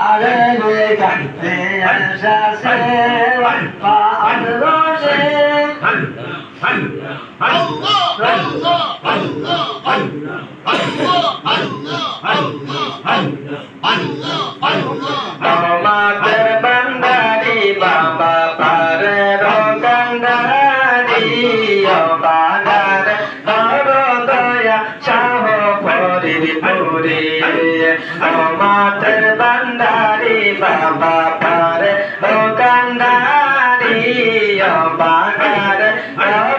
عليك بالجسيم فأدرجك তোমাদের বান্দারি বাবা পারে রঙ্গারি বান্দারে দয়া পুরে আমাদের বান্দারি বাবা পার দোকানদারি বাগার আর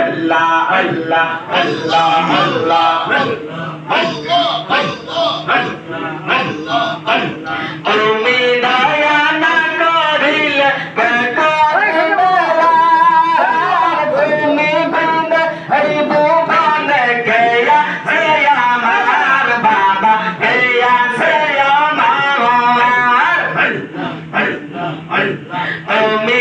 আল্লাহ আল্লাহ আল্লাহ আল্লাহ আল্লাহ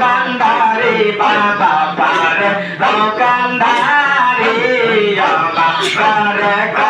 দোকানদারে বাবা পার দোকানদারে বাবা পার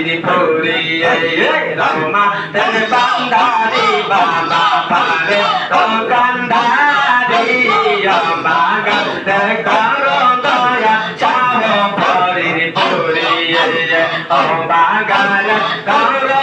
ত্রিপুরি রমা, তেন বান্ধারি, বাবা পারে কান্ধারি বাগা কর দয়া, চার পরি পুরি ও বাগার কর